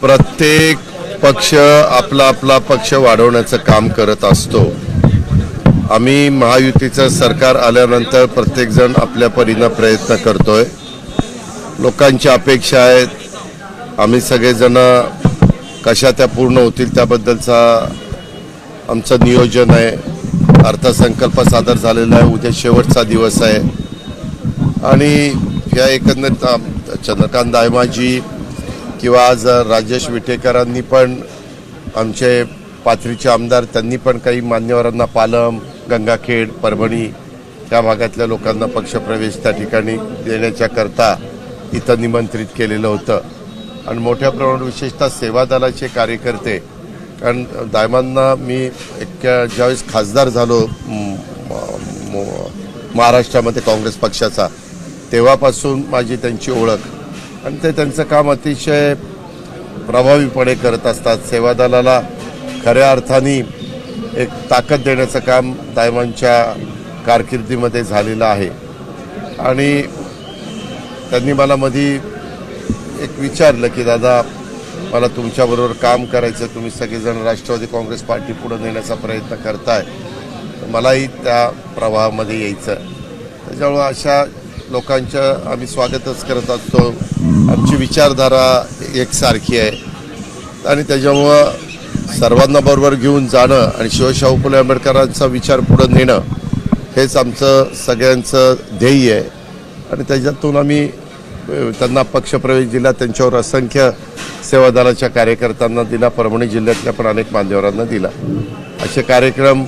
प्रत्येक पक्ष आपला आपला पक्ष वाढवण्याचं काम करत असतो. आम्ही महायुतीचं सरकार आल्यानंतर प्रत्येकजण आपल्या परीनं प्रयत्न करतोय. लोकांची अपेक्षा आहेत. आम्ही सगळेजण कशा त्या पूर्ण होतील त्याबद्दलचा आमचं नियोजन आहे. अर्थसंकल्प सादर झालेला आहे. उद्या शेवटचा दिवस आहे. आणि या एकंदरीत चंद्रकांत दायमाजी किंवा आज राजेश विटेकरांनी पण आमचे पाथरीचे आमदार त्यांनी पण काही मान्यवरांना पालम गंगाखेड परभणी त्या भागातल्या लोकांना पक्षप्रवेश त्या ठिकाणी देण्याच्या करता इथं निमंत्रित केलेलं होतं. आणि मोठ्या प्रमाणात विशेषतः सेवा दलाचे कार्यकर्ते कारण दायमांना मी एक ज्यावेळेस खासदार झालो म- महाराष्ट्रामध्ये काँग्रेस पक्षाचा तेव्हापासून माझी त्यांची ओळख आणि ते त्यांचं काम अतिशय प्रभावीपणे करत असतात. सेवा दलाला खऱ्या अर्थाने एक ताकद देण्याचं काम दायमांच्या कारकिर्दीमध्ये झालेलं आहे. आणि त्यांनी मला मधी एक विचारलं की दादा मला तुमच्याबरोबर काम करायचं तुम्ही सगळेजण राष्ट्रवादी काँग्रेस पार्टी पुढे नेण्याचा प्रयत्न करताय. मलाही त्या प्रवाहामध्ये यायचं त्याच्यामुळं अशा लोकांचं आम्ही स्वागतच करत असतो. आमची विचारधारा एकसारखी आहे. आणि त्याच्यामुळं सर्वांना बरोबर घेऊन जाणं आणि शिवशाहू फुले आंबेडकरांचा विचार पुढं नेणं हेच आमचं सगळ्यांचं ध्येय आहे. आणि त्याच्यातून आम्ही त्यांना पक्षप्रवेश दिला त्यांच्यावर असंख्य सेवादलाच्या कार्यकर्त्यांना दिला परभणी जिल्ह्यातल्या पण अनेक मान्यवरांना दिला. असे कार्यक्रम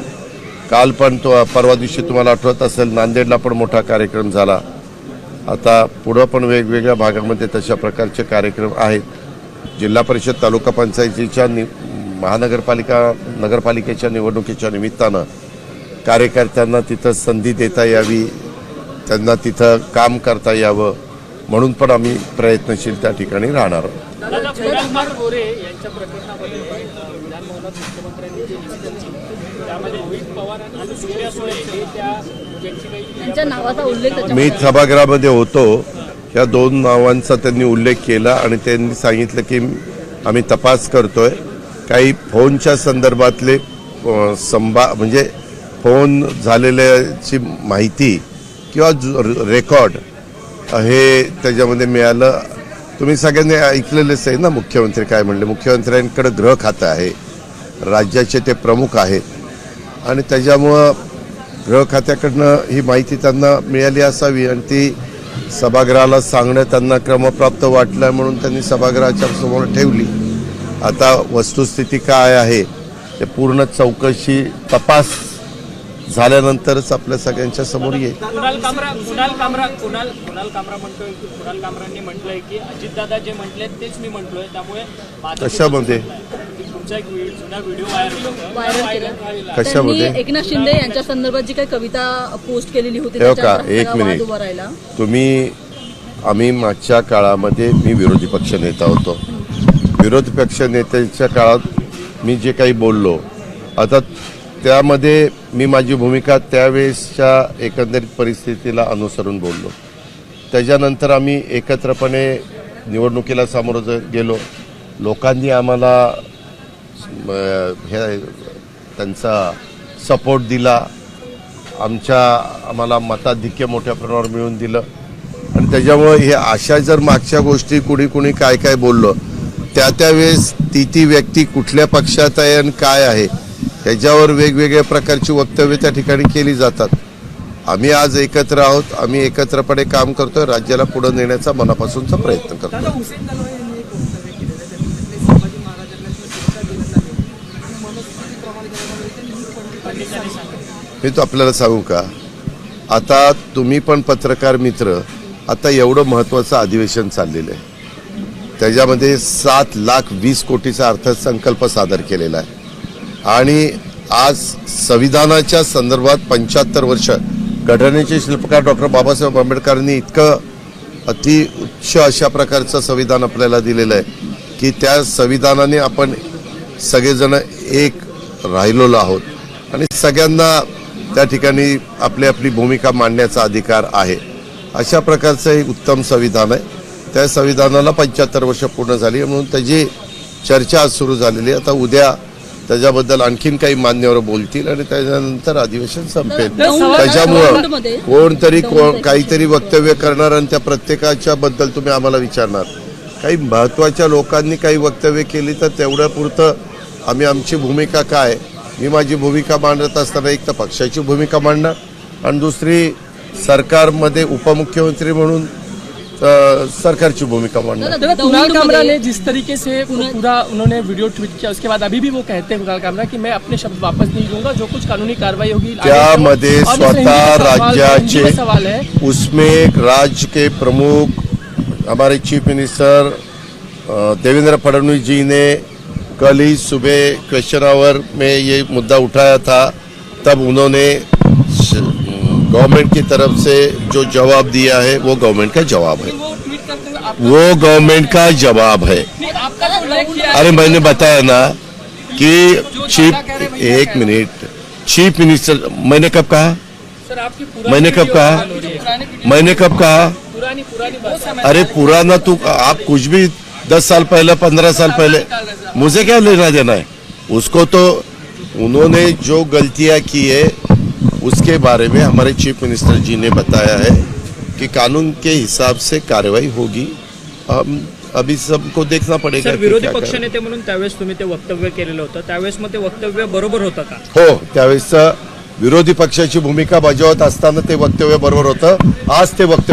काल पण तो परवा दिवशी तुम्हाला आठवत असेल नांदेडला पण मोठा कार्यक्रम झाला. आता पुढं पण वेगवेगळ्या भागामध्ये तशा प्रकारचे कार्यक्रम आहेत जिल्हा परिषद तालुका पंचायतीच्या नि महानगरपालिका नगरपालिकेच्या निवडणुकीच्या निमित्तानं कार्यकर्त्यांना तिथं संधी देता यावी त्यांना तिथं काम करता यावं म्हणून पण आम्ही प्रयत्नशील त्या ठिकाणी राहणार आहोत. दादा कुणाल गोरे यांच्या प्रकरणामध्ये अ, विधानभवनात मुख्यमंत्र्यांनी जे निवेदन दिलं त्यामध्ये रोहित पवार आणि सुप्रिया सुळे हे त्या ज्यांची काही त्यांच्या नावाचा उल्लेख त्याच्या मी सभागृहामध्ये होतो. या दोन नावांचा त्यांनी उल्लेख केला आणि त्यांनी सांगितलं की आम्ही तपास करतोय. काही फोनच्या संदर्भातले संभा म्हणजे फोन झालेल्याची माहिती किंवा ज- रेकॉर्ड हे त्याच्यामध्ये मिळालं. तुम्ही सगळ्यांनी ऐकलेलेच आहे ना मुख्यमंत्री काय म्हणले? मुख्यमंत्र्यांकडे गृह खातं आहे. राज्याचे ते प्रमुख आहेत. आणि त्याच्यामुळं गृह खात्याकडनं ही माहिती त्यांना मिळाली असावी आणि ती सभागृहाला सांगणं त्यांना क्रमप्राप्त वाटलं म्हणून त्यांनी सभागृहाच्या समोर ठेवली. आता वस्तुस्थिती काय आहे ते पूर्ण चौकशी तपास झाल्यानंतरच आपल्या सगळ्यांच्या समोर येईल. कुणाल कामरा कुणाल कामरा कुणाल कुणाल कामरा म्हणतोय कुणाल कामरांनी म्हटलंय की अजितदादा जे म्हटले तेच मी म्हटलोय त्यामुळे कशामध्ये? तुमचा एक जुना व्हिडिओ व्हायरल. कशामध्ये? एकनाथ शिंदे यांच्या संदर्भात जी काही कविता पोस्ट केलेली होती हो का? एक मिनिट. तुम्ही आम्ही मागच्या काळामध्ये मी विरोधी पक्ष नेता होतो. विरोधी पक्ष नेत्याच्या काळात मी जे काही बोललो आता त्यामध्ये मी माझी भूमिका त्यावेळेसच्या एकंदरीत परिस्थितीला अनुसरून बोललो. त्याच्यानंतर आम्ही एकत्रपणे निवडणुकीला सामोरं गेलो. लोकांनी आम्हाला म, हे त्यांचा सपोर्ट दिला. आमच्या आम्हाला मताधिक्य मोठ्या प्रमाणावर मिळून दिलं. आणि त्याच्यामुळं हे अशा जर मागच्या गोष्टी कुणी कुणी काय काय बोललं त्या त्यावेळेस ती ती व्यक्ती कुठल्या पक्षात आहे आणि काय आहे ह्याच्यावर वेगवेगळ्या प्रकारची वक्तव्य त्या ठिकाणी केली जातात. आम्ही आज एकत्र आहोत आम्ही एकत्रपणे काम करतोय राज्याला पुढे नेण्याचा मनापासूनचा प्रयत्न करतो दादा हुसेन दलवाई यांनी एक वक्तव्य केलेलं आहे त्याच्यामध्ये ते संभाजी महाराजांना जी शिक्षा देण्यात आली आणि मनुस्मृतीप्रमाणे त्याच्यामध्ये ते नीट पंडितांनी सांगितलं मी तो आपल्याला सांगू का? आता तुम्ही पण पत्रकार मित्र आता एवढं महत्वाचं अधिवेशन चाललेलं आहे. त्याच्यामध्ये सात लाख वीस कोटीचा अर्थसंकल्प सादर केलेला आहे. आणि आज संविधानाच्या संदर्भात पंच्याहत्तर वर्ष घटनेचे शिल्पकार डॉक्टर बाबासाहेब आंबेडकरांनी इतकं अति उच्च अशा प्रकारचं संविधान आपल्याला दिलेलं आहे की त्या संविधानाने आपण सगळेजण एक राहिलेलो आहोत. आणि सगळ्यांना त्या ठिकाणी आपली आपली भूमिका मांडण्याचा अधिकार आहे. अशा प्रकारचं एक उत्तम संविधान आहे. त्या संविधानाला पंच्याहत्तर वर्ष पूर्ण झाली म्हणून त्याची चर्चा आज सुरू झालेली. आता उद्या त्याच्याबद्दल आणखीन काही मान्यवर बोलतील आणि त्याच्यानंतर अधिवेशन संपेल. त्याच्यामुळं कोणतरी को- दौंड काहीतरी वक्तव्य करणार आणि त्या प्रत्येकाच्या बद्दल तुम्ही आम्हाला विचारणार. काही महत्त्वाच्या लोकांनी काही वक्तव्य केली तर तेवढ्या पुरतं आम्ही आमची भूमिका काय मी माझी भूमिका मांडत असताना एक तर पक्षाची भूमिका मांडणार आणि दुसरी सरकारमध्ये उपमुख्यमंत्री म्हणून सरकारची भूमिका दादा कुणाल कामरा ने जिस तरीके से पूरा उन्होंने वीडियो ट्वीट किया उसके बाद अभी भी वो कहते हैं कुणाल कामरा कि मैं अपने शब्द वापस नहीं लूंगा जो कुछ कानूनी कार्रवाई होगी त्यामध्ये स्वतः राज्याचे सवाल है। उसमें राज्य के प्रमुख हमारे चीफ मिनिस्टर देवेंद्र फडणवीस जी ने कल ही सुबह क्वेश्चन आवर में ये मुद्दा उठाया था। तब उन्होंने गवर्नमेंट की तरफ़ से जो जवाब दिया है, वो गवर्नमेंट का जवाब है। वो गवर्नमेंट का जवाब है। अरे, मैंने बताया ना कि चीफ एक मिनट चीफ मिनिस्टर मैंने कब कहा? मैंने कब कहा? मैंने कब कहा? अरे, पुराना तू आप कुछ भी दस साल पहले पंद्रह साल पहले. मुझे क्या लेना देना है? उसको तो उन्होंने जो गलतियां की है उसके बारे में हमारे चीफ मिनिस्टर जी ने बताया है कि कानून के हिसाब से कार्रवाई होगी। हम अभी सबको देखना पड़ेगा विरोधी. पक्षनेते म्हणून त्यावेळेस तुम्ही ते वक्तव्य केलेलं होतं. त्यावेळेस मग ते वक्तव्य बरोबर होतं का? हो त्यावेळेस विरोधी पक्षाची भूमिका बजावत असताना ते वक्तव्य बरोबर होतं. आज ते वक्तव्य